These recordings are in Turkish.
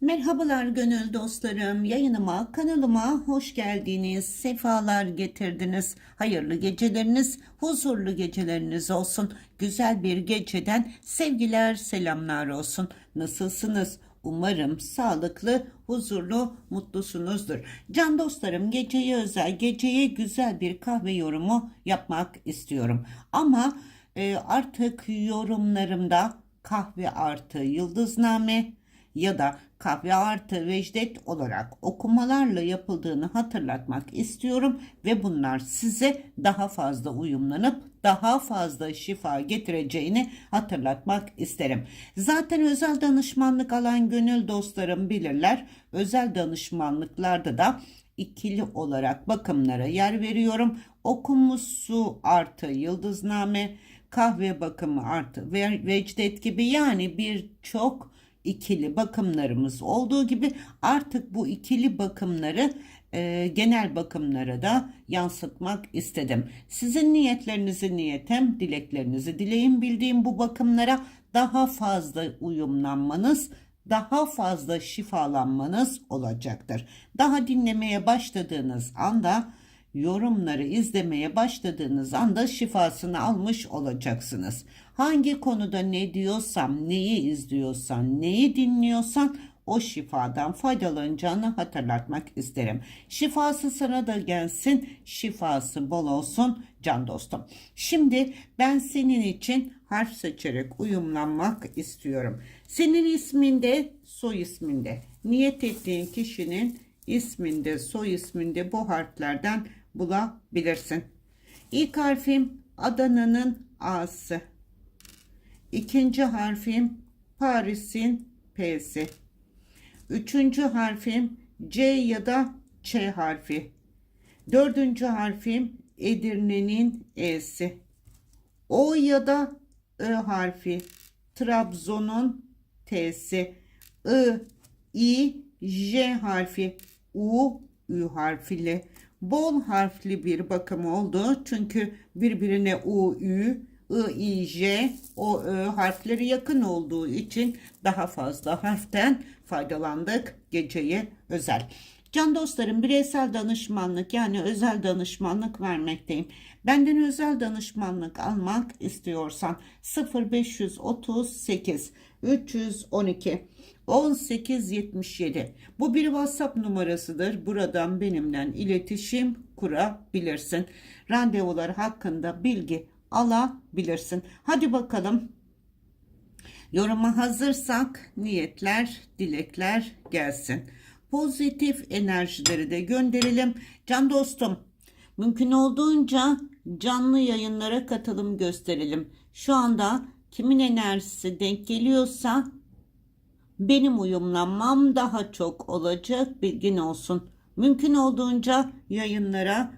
Merhabalar gönül dostlarım. Yayınıma, kanalıma hoş geldiniz. Sefalar getirdiniz. Hayırlı geceleriniz, huzurlu geceleriniz olsun. Güzel bir geceden sevgiler, selamlar olsun. Nasılsınız? Umarım sağlıklı, huzurlu, mutlusunuzdur. Can dostlarım geceye özel, geceye güzel bir kahve yorumu yapmak istiyorum. Ama e, artık yorumlarımda kahve artı yıldızname ya da kahve artı vecdet olarak okumalarla yapıldığını hatırlatmak istiyorum ve bunlar size daha fazla uyumlanıp daha fazla şifa getireceğini hatırlatmak isterim. Zaten özel danışmanlık alan gönül dostlarım bilirler. Özel danışmanlıklarda da ikili olarak bakımlara yer veriyorum. Okunmuş su artı yıldızname, kahve bakımı artı ve vecdet gibi yani birçok ikili bakımlarımız olduğu gibi artık bu ikili bakımları e, genel bakımlara da yansıtmak istedim. Sizin niyetlerinizi niyetem, dileklerinizi dileğim bildiğim bu bakımlara daha fazla uyumlanmanız, daha fazla şifalanmanız olacaktır. Daha dinlemeye başladığınız anda yorumları izlemeye başladığınız anda şifasını almış olacaksınız. Hangi konuda ne diyorsam, neyi izliyorsan, neyi dinliyorsan o şifadan faydalanacağını hatırlatmak isterim. Şifası sana da gelsin, şifası bol olsun can dostum. Şimdi ben senin için harf seçerek uyumlanmak istiyorum. Senin isminde, soy isminde, niyet ettiğin kişinin isminde, soy isminde bu harflerden bulabilirsin. İlk harfim Adana'nın A'sı. İkinci harfim Paris'in P'si. Üçüncü harfim C ya da Ç harfi. Dördüncü harfim Edirne'nin E'si. O ya da I harfi. Trabzon'un T'si. I, I, J harfi. U, Ü harfiyle. Bol harfli bir bakım oldu. Çünkü birbirine U, Ü, I, I, J, O, Ö harfleri yakın olduğu için daha fazla harften faydalandık geceye özel. Can dostlarım bireysel danışmanlık yani özel danışmanlık vermekteyim. Benden özel danışmanlık almak istiyorsan 0538 312 1877 bu bir WhatsApp numarasıdır. Buradan benimle iletişim kurabilirsin. Randevular hakkında bilgi alabilirsin. Hadi bakalım. Yoruma hazırsak niyetler, dilekler gelsin. Pozitif enerjileri de gönderelim. Can dostum, mümkün olduğunca canlı yayınlara katılım gösterelim. Şu anda kimin enerjisi denk geliyorsa benim uyumlanmam daha çok olacak bilgin olsun. Mümkün olduğunca yayınlara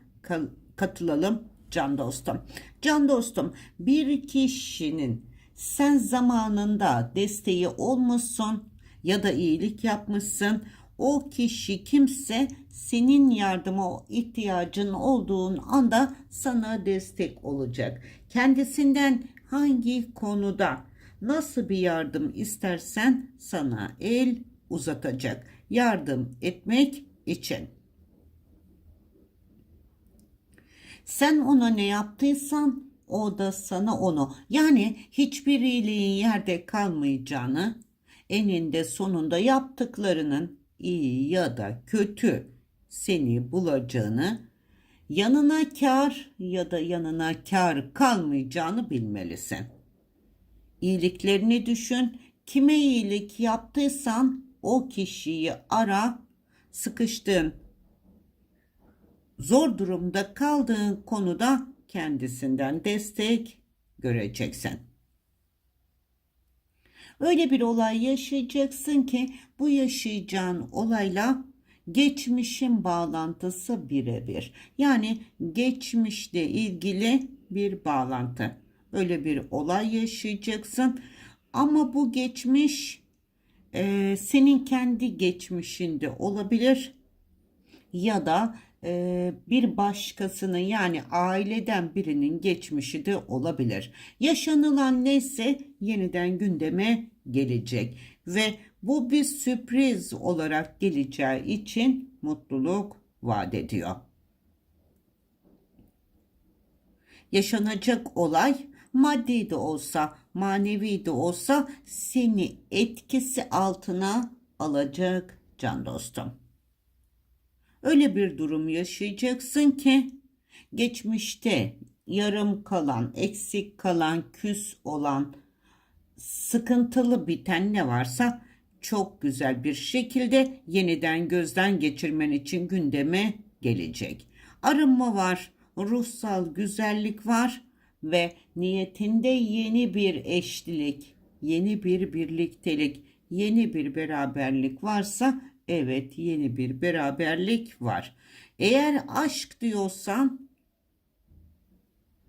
katılalım can dostum. Can dostum bir kişinin sen zamanında desteği olmuşsun ya da iyilik yapmışsın. O kişi kimse senin yardıma ihtiyacın olduğun anda sana destek olacak. Kendisinden hangi konuda nasıl bir yardım istersen sana el uzatacak. Yardım etmek için. Sen ona ne yaptıysan o da sana onu. Yani hiçbir iyiliğin yerde kalmayacağını, eninde sonunda yaptıklarının iyi ya da kötü seni bulacağını, yanına kar ya da yanına kar kalmayacağını bilmelisin. İyiliklerini düşün. Kime iyilik yaptıysan o kişiyi ara. Sıkıştığın, zor durumda kaldığın konuda kendisinden destek göreceksin. Öyle bir olay yaşayacaksın ki bu yaşayacağın olayla geçmişin bağlantısı birebir. Yani geçmişle ilgili bir bağlantı. Öyle bir olay yaşayacaksın. Ama bu geçmiş e, senin kendi geçmişinde olabilir ya da e, bir başkasının yani aileden birinin geçmişi de olabilir. Yaşanılan neyse yeniden gündeme gelecek ve Bu bir sürpriz olarak geleceği için mutluluk vaat ediyor. Yaşanacak olay maddi de olsa, manevi de olsa seni etkisi altına alacak can dostum. Öyle bir durum yaşayacaksın ki geçmişte yarım kalan, eksik kalan, küs olan, sıkıntılı biten ne varsa çok güzel bir şekilde yeniden gözden geçirmen için gündeme gelecek. Arınma var, ruhsal güzellik var ve niyetinde yeni bir eşlilik, yeni bir birliktelik, yeni bir beraberlik varsa evet yeni bir beraberlik var. Eğer aşk diyorsan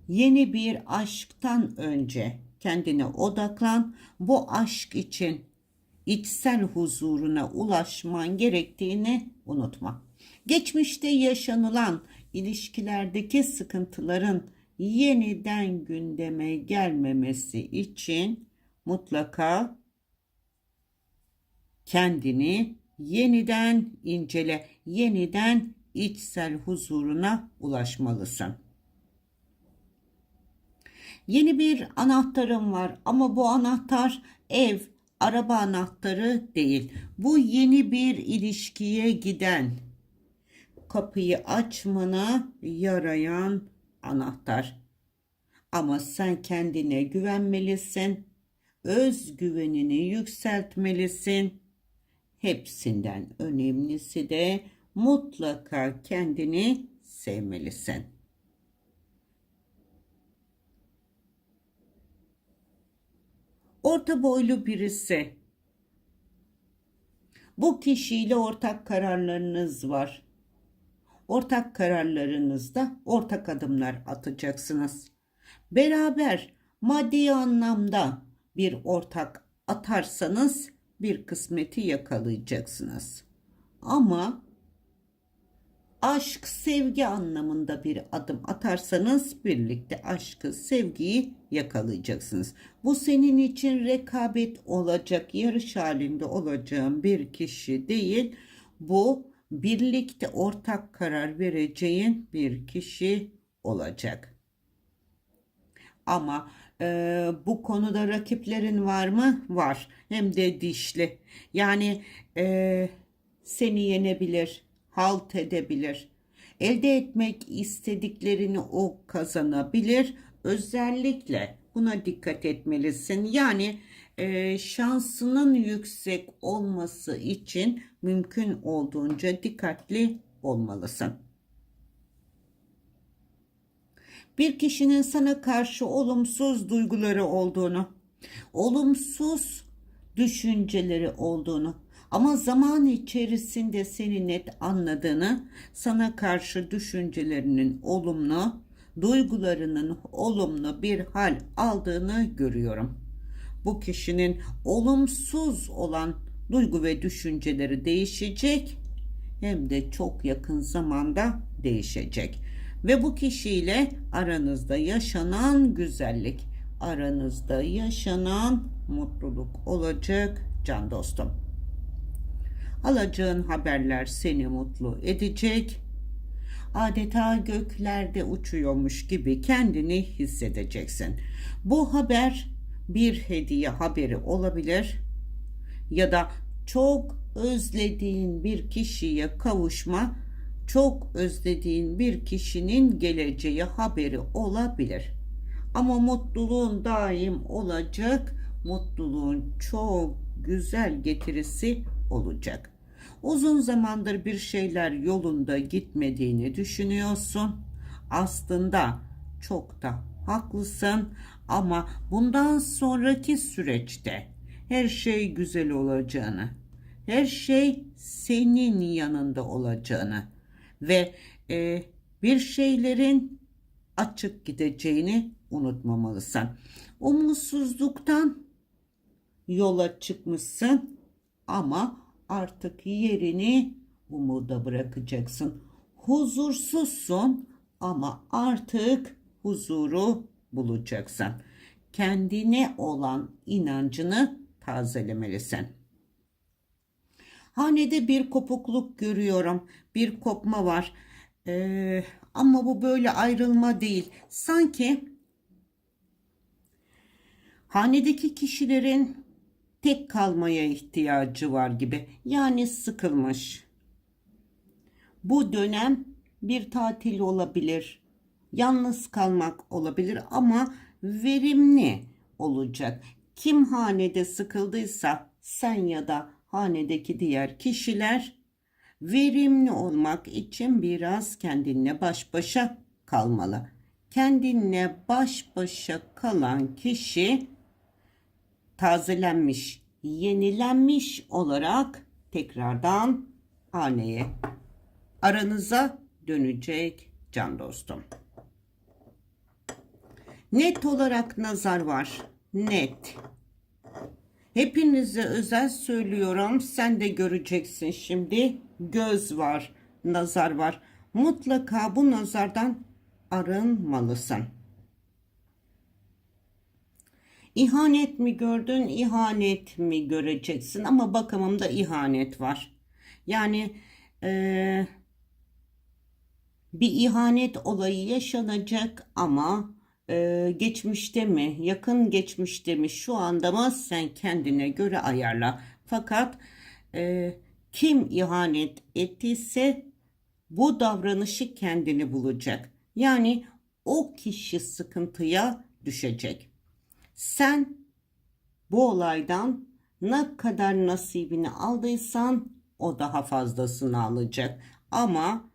yeni bir aşktan önce kendine odaklan. Bu aşk için içsel huzuruna ulaşman gerektiğini unutma. Geçmişte yaşanılan ilişkilerdeki sıkıntıların yeniden gündeme gelmemesi için mutlaka kendini yeniden incele, yeniden içsel huzuruna ulaşmalısın. Yeni bir anahtarım var ama bu anahtar ev, araba anahtarı değil. Bu yeni bir ilişkiye giden, kapıyı açmana yarayan anahtar. Ama sen kendine güvenmelisin. Özgüvenini yükseltmelisin. Hepsinden önemlisi de mutlaka kendini sevmelisin. Orta boylu birisi. Bu kişiyle ortak kararlarınız var. Ortak kararlarınızda ortak adımlar atacaksınız. Beraber maddi anlamda bir ortak atarsanız bir kısmeti yakalayacaksınız. Ama aşk, sevgi anlamında bir adım atarsanız birlikte aşkı, sevgiyi yakalayacaksınız. Bu senin için rekabet olacak, yarış halinde olacağın bir kişi değil. Bu birlikte ortak karar vereceğin bir kişi olacak. Ama e, bu konuda rakiplerin var mı? Var. Hem de dişli. Yani e, seni yenebilir, halt edebilir. Elde etmek istediklerini o kazanabilir. Özellikle buna dikkat etmelisin. Yani e, şansının yüksek olması için mümkün olduğunca dikkatli olmalısın. Bir kişinin sana karşı olumsuz duyguları olduğunu, olumsuz düşünceleri olduğunu ama zaman içerisinde seni net anladığını, sana karşı düşüncelerinin olumlu, duygularının olumlu bir hal aldığını görüyorum. Bu kişinin olumsuz olan duygu ve düşünceleri değişecek hem de çok yakın zamanda değişecek. Ve bu kişiyle aranızda yaşanan güzellik, aranızda yaşanan mutluluk olacak can dostum. Alacağın haberler seni mutlu edecek. Adeta göklerde uçuyormuş gibi kendini hissedeceksin. Bu haber bir hediye haberi olabilir ya da çok özlediğin bir kişiye kavuşma, çok özlediğin bir kişinin geleceği haberi olabilir. Ama mutluluğun daim olacak, mutluluğun çok güzel getirisi olacak. Uzun zamandır bir şeyler yolunda gitmediğini düşünüyorsun. Aslında çok da haklısın ama bundan sonraki süreçte her şey güzel olacağını, her şey senin yanında olacağını ve e, bir şeylerin açık gideceğini unutmamalısın. Umutsuzluktan yola çıkmışsın ama artık yerini umuda bırakacaksın. Huzursuzsun ama artık huzuru bulacaksın. Kendine olan inancını tazelemelisin. Hanede bir kopukluk görüyorum. Bir kopma var. Ee, ama bu böyle ayrılma değil. Sanki hanedeki kişilerin tek kalmaya ihtiyacı var gibi. Yani sıkılmış. Bu dönem bir tatil olabilir. Yalnız kalmak olabilir ama verimli olacak. Kim hanede sıkıldıysa sen ya da hanedeki diğer kişiler verimli olmak için biraz kendinle baş başa kalmalı. Kendinle baş başa kalan kişi tazelenmiş, yenilenmiş olarak tekrardan haneye aranıza dönecek can dostum. Net olarak nazar var. Net. Hepinize özel söylüyorum. Sen de göreceksin şimdi. Göz var, nazar var. Mutlaka bu nazardan arınmalısın. İhanet mi gördün, ihanet mi göreceksin? Ama bakımımda ihanet var. Yani eee, bir ihanet olayı yaşanacak ama eee, geçmişte mi, yakın geçmişte mi, şu anda mı sen kendine göre ayarla. Fakat eee, kim ihanet ettiyse bu davranışı kendini bulacak. Yani o kişi sıkıntıya düşecek. Sen bu olaydan ne kadar nasibini aldıysan o daha fazlasını alacak. Ama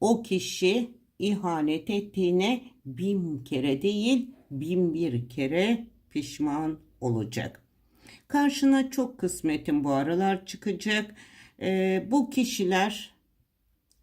o kişi ihanet ettiğine bin kere değil bin bir kere pişman olacak. Karşına çok kısmetin bu aralar çıkacak. Ee, bu kişiler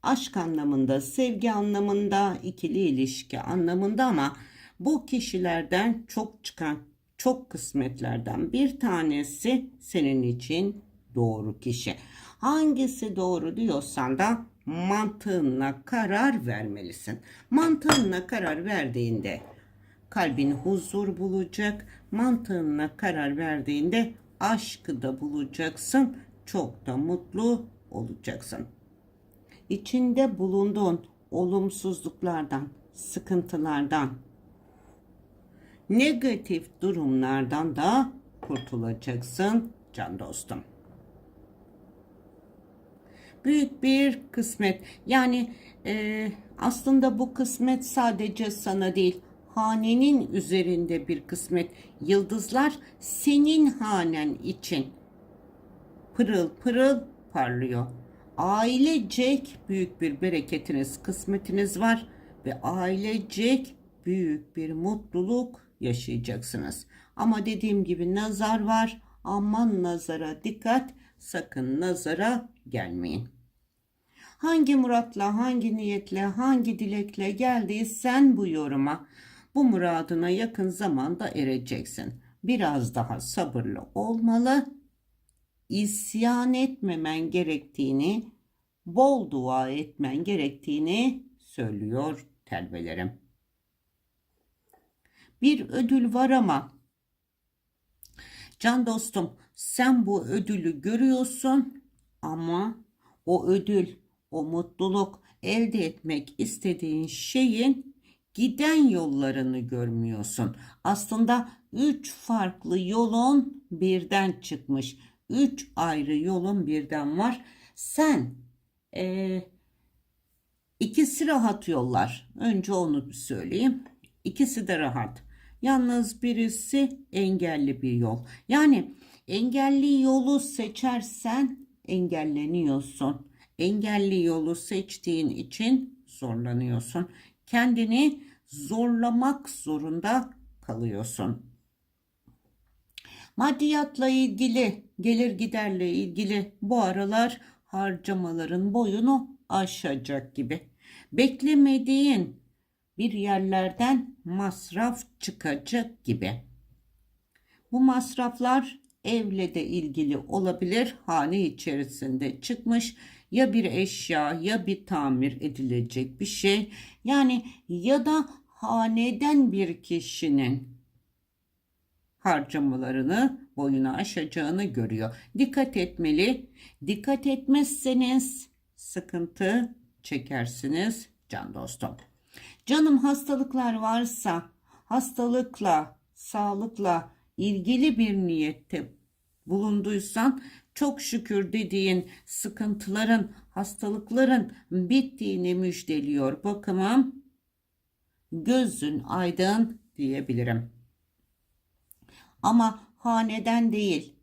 aşk anlamında, sevgi anlamında, ikili ilişki anlamında ama bu kişilerden çok çıkan çok kısmetlerden bir tanesi senin için doğru kişi. Hangisi doğru diyorsan da mantığınla karar vermelisin. Mantığınla karar verdiğinde kalbin huzur bulacak. Mantığınla karar verdiğinde aşkı da bulacaksın. Çok da mutlu olacaksın. İçinde bulunduğun olumsuzluklardan, sıkıntılardan, negatif durumlardan da kurtulacaksın can dostum. Büyük bir kısmet. Yani e, aslında bu kısmet sadece sana değil, hanenin üzerinde bir kısmet. Yıldızlar senin hanen için pırıl pırıl parlıyor. Ailecek büyük bir bereketiniz, kısmetiniz var ve ailecek büyük bir mutluluk yaşayacaksınız. Ama dediğim gibi nazar var. Aman nazara dikkat. Sakın nazara gelmeyin. Hangi muratla, hangi niyetle, hangi dilekle geldiysen bu yoruma bu muradına yakın zamanda ereceksin. Biraz daha sabırlı olmalı. İsyan etmemen gerektiğini, bol dua etmen gerektiğini söylüyor telbelerim. Bir ödül var ama can dostum sen bu ödülü görüyorsun ama o ödül, o mutluluk elde etmek istediğin şeyin giden yollarını görmüyorsun. Aslında üç farklı yolun birden çıkmış. Üç ayrı yolun birden var. Sen eee ikisi rahat yollar. Önce onu söyleyeyim. İkisi de rahat. Yalnız birisi engelli bir yol. Yani engelli yolu seçersen engelleniyorsun. Engelli yolu seçtiğin için zorlanıyorsun. Kendini zorlamak zorunda kalıyorsun. Maddiyatla ilgili, gelir giderle ilgili bu aralar harcamaların boyunu aşacak gibi. Beklemediğin bir yerlerden masraf çıkacak gibi. Bu masraflar evle de ilgili olabilir. Hane içerisinde çıkmış ya bir eşya ya bir tamir edilecek bir şey. Yani ya da haneden bir kişinin harcamalarını boyunu aşacağını görüyor. Dikkat etmeli. Dikkat etmezseniz sıkıntı çekersiniz can dostum. Canım hastalıklar varsa hastalıkla, sağlıkla ilgili bir niyette bulunduysan çok şükür dediğin sıkıntıların, hastalıkların bittiğini müjdeliyor bakımım. Gözün aydın diyebilirim. Ama haneden değil,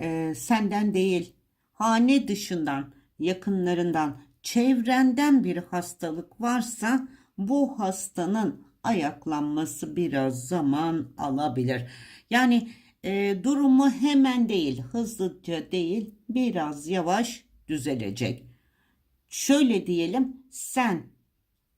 e, senden değil, hane dışından, yakınlarından, çevrenden bir hastalık varsa bu hastanın ayaklanması biraz zaman alabilir. Yani e, durumu hemen değil, hızlıca değil, biraz yavaş düzelecek. Şöyle diyelim, sen,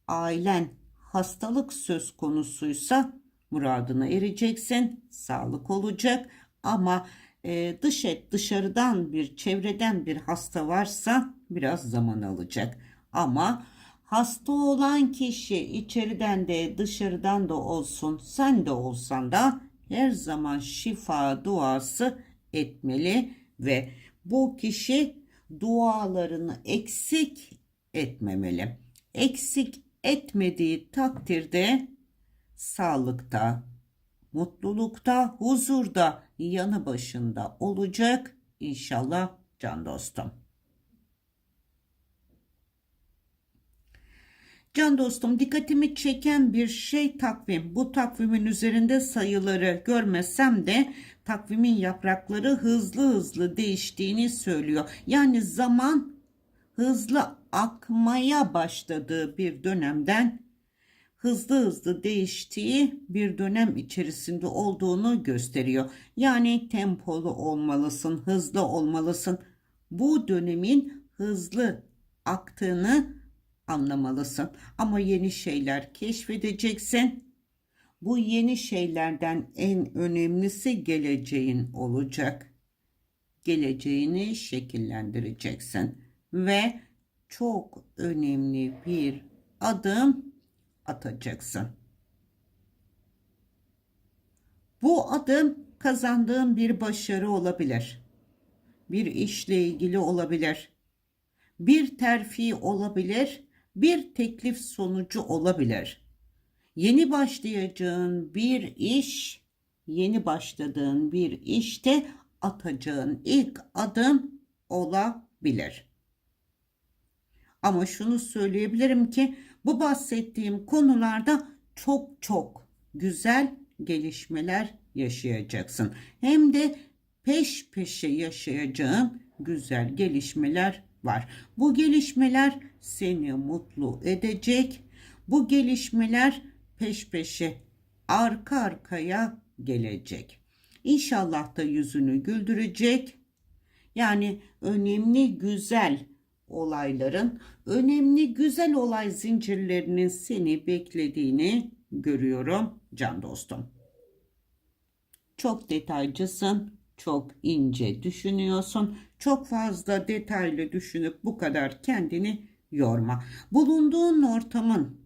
ailen hastalık söz konusuysa muradına ereceksin, sağlık olacak ama e, dış et dışarıdan bir çevreden bir hasta varsa biraz zaman alacak. Ama hasta olan kişi içeriden de dışarıdan da olsun sen de olsan da her zaman şifa duası etmeli ve bu kişi dualarını eksik etmemeli. Eksik etmediği takdirde sağlıkta, mutlulukta, huzurda yanı başında olacak inşallah can dostum. Can dostum dikkatimi çeken bir şey takvim. Bu takvimin üzerinde sayıları görmesem de takvimin yaprakları hızlı hızlı değiştiğini söylüyor. Yani zaman hızlı akmaya başladığı bir dönemden hızlı hızlı değiştiği bir dönem içerisinde olduğunu gösteriyor. Yani tempolu olmalısın, hızlı olmalısın. Bu dönemin hızlı aktığını anlamalısın. Ama yeni şeyler keşfedeceksin. Bu yeni şeylerden en önemlisi geleceğin olacak. Geleceğini şekillendireceksin ve çok önemli bir adım atacaksın. Bu adım kazandığın bir başarı olabilir. Bir işle ilgili olabilir. Bir terfi olabilir bir teklif sonucu olabilir. Yeni başlayacağın bir iş, yeni başladığın bir işte atacağın ilk adım olabilir. Ama şunu söyleyebilirim ki bu bahsettiğim konularda çok çok güzel gelişmeler yaşayacaksın. Hem de peş peşe yaşayacağın güzel gelişmeler var. Bu gelişmeler seni mutlu edecek. Bu gelişmeler peş peşe arka arkaya gelecek. İnşallah da yüzünü güldürecek. Yani önemli güzel olayların, önemli güzel olay zincirlerinin seni beklediğini görüyorum can dostum. Çok detaycısın, çok ince düşünüyorsun. Çok fazla detaylı düşünüp bu kadar kendini yorma. Bulunduğun ortamın,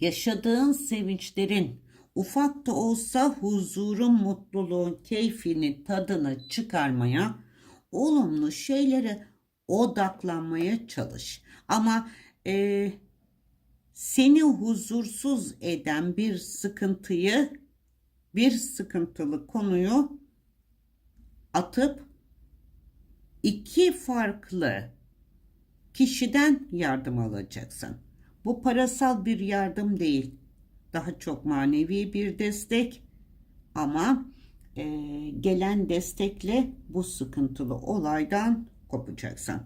yaşadığın sevinçlerin, ufak da olsa huzurun, mutluluğun, keyfini, tadını çıkarmaya, olumlu şeylere odaklanmaya çalış. Ama e, seni huzursuz eden bir sıkıntıyı, bir sıkıntılı konuyu atıp iki farklı kişiden yardım alacaksın. Bu parasal bir yardım değil. Daha çok manevi bir destek ama e, gelen destekle bu sıkıntılı olaydan kopacaksın.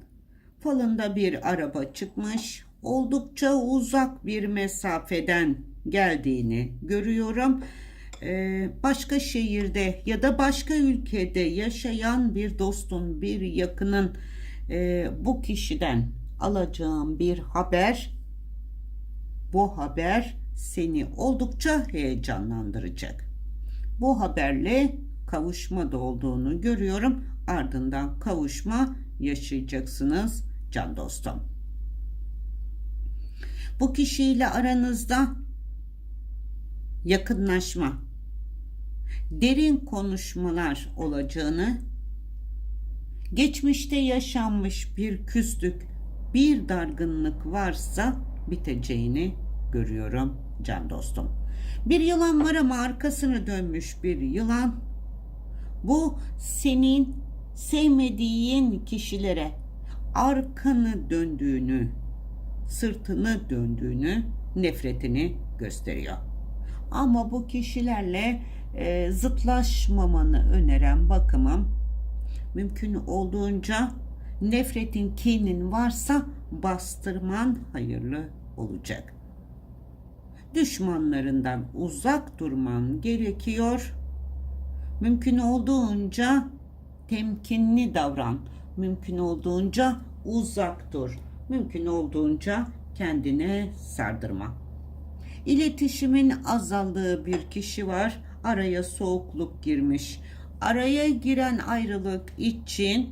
Falında bir araba çıkmış. Oldukça uzak bir mesafeden geldiğini görüyorum. Ee, başka şehirde ya da başka ülkede yaşayan bir dostun, bir yakının e, bu kişiden alacağım bir haber bu haber seni oldukça heyecanlandıracak. Bu haberle kavuşma da olduğunu görüyorum. Ardından kavuşma yaşayacaksınız can dostum. Bu kişiyle aranızda yakınlaşma, derin konuşmalar olacağını, geçmişte yaşanmış bir küslük, bir dargınlık varsa biteceğini görüyorum can dostum. Bir yılan var ama arkasını dönmüş bir yılan. Bu senin sevmediğin kişilere arkanı döndüğünü, sırtını döndüğünü, nefretini gösteriyor. Ama bu kişilerle e, zıtlaşmamanı öneren bakımım mümkün olduğunca nefretin, kinin varsa bastırman hayırlı olacak. Düşmanlarından uzak durman gerekiyor. Mümkün olduğunca temkinli davran. Mümkün olduğunca uzak dur. Mümkün olduğunca kendine sardırma. İletişimin azaldığı bir kişi var. Araya soğukluk girmiş. Araya giren ayrılık için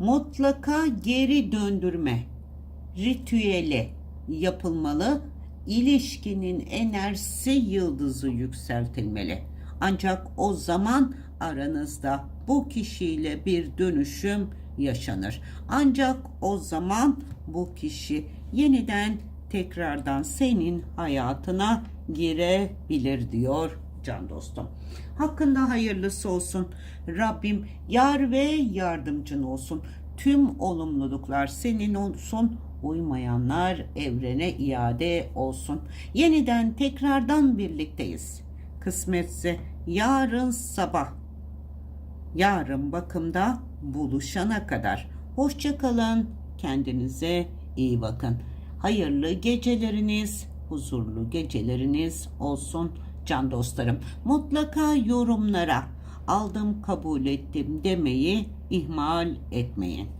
mutlaka geri döndürme ritüeli yapılmalı. İlişkinin enerjisi yıldızı yükseltilmeli. Ancak o zaman aranızda bu kişiyle bir dönüşüm yaşanır. Ancak o zaman bu kişi yeniden tekrardan senin hayatına girebilir diyor can dostum. Hakkında hayırlısı olsun. Rabbim yar ve yardımcın olsun. Tüm olumluluklar senin olsun. Uymayanlar evrene iade olsun. Yeniden tekrardan birlikteyiz. Kısmetse yarın sabah yarın bakımda buluşana kadar. Hoşça kalın. Kendinize iyi bakın. Hayırlı geceleriniz, huzurlu geceleriniz olsun can dostlarım. Mutlaka yorumlara aldım kabul ettim demeyi ihmal etmeyin.